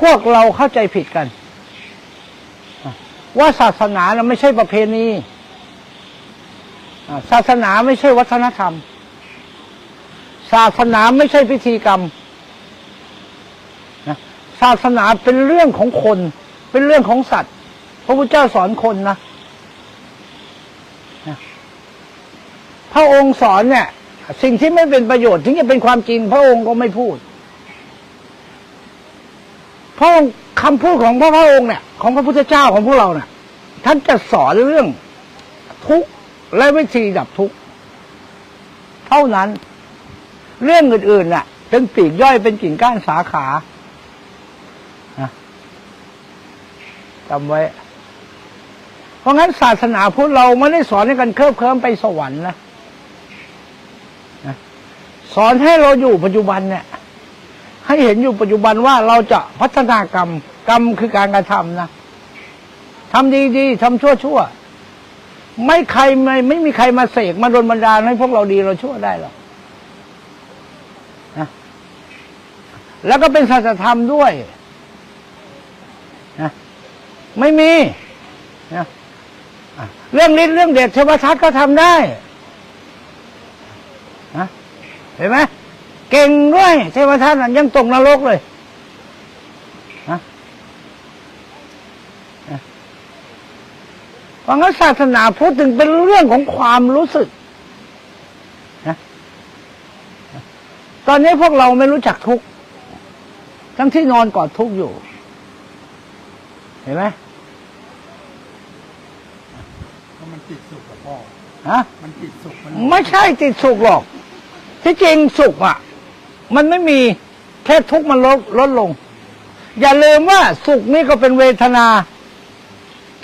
พวกเราเข้าใจผิดกัน ว่าศาสนาน่ะไม่ใช่ประเพณีศาสนาไม่ใช่วัฒนธรรม ศาสนาไม่ใช่พิธีกรรมศาสนาเป็นเรื่องของคน เป็นเรื่องของสัตว์ พระพุทธเจ้าสอนคนนะนะพระองค์สอนเนี่ย สิ่งที่ไม่เป็นประโยชน์ถึงจะเป็นความจริง พระองค์ก็ไม่พูด พระองค์คำพูดของพระพระองค์เนี่ยของพระพุทธเจ้าของพวกเราเนี่ยท่านจะสอนเรื่องทุกข์และวิธีดับทุกข์เท่านั้น เรื่องอื่นๆน่ะเป็นปีกย่อยเป็นกิ่งก้านสาขาจำไว้ เพราะงั้นศาสนาพุทธเราไม่ได้สอนให้กันเคลิบเคลิ้มไปสวรรค์นะสอนให้เราอยู่ปัจจุบันเนี่ย ให้เห็นอยู่ปัจจุบันว่าเราจะพัฒนากรรม กรรมคือการกระทำนะทำดีๆทำชั่วๆไม่ใครไม่ไม่มีใครมาเสกมาโดนบันดาลให้พวกเราดีเราชั่วได้หรอกนะแล้วก็เป็นสัจธรรมด้วยนะไม่มีนะอะเรื่องลิ้นเรื่องเด็ดเทวทัศน์ก็ทำได้นะเห็นไหม เก่งด้วย เทวทัตน่ะยังตกนรกเลยนะนะเพราะงั้นศาสนาพุทธถึงเป็นเรื่องของความรู้สึกนะตอนนี้พวกเราไม่รู้จักทุกข์ทั้งที่นอนกอดทุกข์อยู่ เห็นไหมเพราะมันติดสุขกับพ่อฮะมันติดสุขมันไม่ใช่ติดสุขหรอก ที่จริงสุขอะ มันไม่มีแค่ทุกข์มันลดลดลง อย่าลืมว่าสุขนี่ก็เป็นเวทนา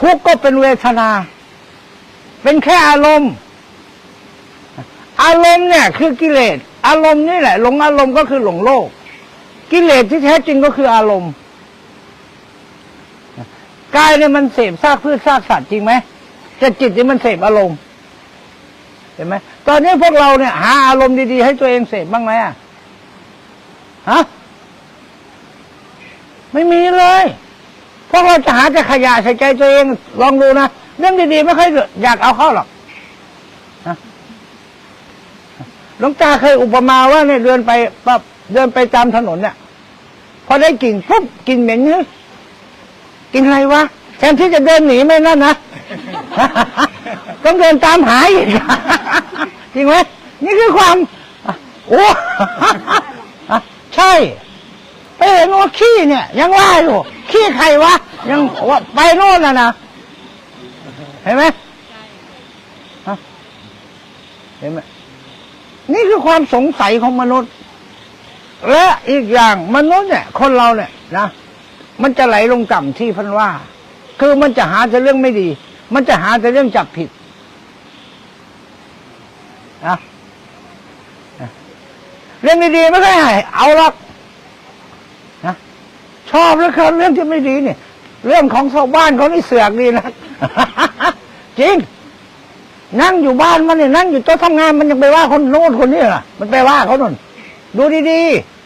ทุกข์ก็เป็นเวทนา เป็นแค่อารมณ์ อารมณ์เนี่ย คือกิเลสอารมณ์นี่แหละหลงอารมณ์ก็คือหลงโลก กิเลสที่แท้จริงก็คืออารมณ์กายเนี่ยมันเสพซากพืชซากสัตว์จริงไหมแต่จิตเนี่ยมันเสพอารมณ์เห็นไหมตอนนี้พวกเราเนี่ย หาอารมณ์ดีๆให้ตัวเองเสพบ้างไหมอะ ฮะไม่มีเลยพวกเราจะหาแต่ขยะใส่ใจตัวเองลองดูนะเรื่องดีๆไม่ค่อยอยากเอาเข้าหรอกหลวงตาเคยอุปมาว่าเนี่ยเดินไปปั๊บเดินไปตามถนนเนี่ยพอได้กลิ่นปุ๊บกลิ่นเหม็นเฮ้ยกลิ่นอะไรวะแทนที่จะเดินหนีไม่นั่นนะต้องเดินตามหาอีกจริงไหมนี่คือความ โอ้ ใช่ ไปเห็นว่าขี้ เนี่ย ยังว่าอยู่ ขี้ใครวะ ยังว่าไปโน่นน่ะนะเห็นไหมฮะเห็นไหมนี่คือความสงสัยของมนุษย์ และอีกอย่างมนุษย์เนี่ย คนเราเนี่ยนะมันจะไหลลงต่ำที่พันว่า คือมันจะหาแต่เรื่องไม่ดี มันจะหาแต่เรื่องจับผิดนะเรื่องดีๆไม่ค่อยให้เอาหรอกนะ ชอบแล้วครับเรื่องที่ไม่ดีเนี่ย เรื่องของชาวบ้านเขานี่เสือกดีนะจริง นั่งอยู่บ้านมันเนี่ยนั่งอยู่โต๊ะทำงานมันยังไปว่าคนโน้นคนนี้ล่ะ มันไปว่าเขาโน่นดูดีๆ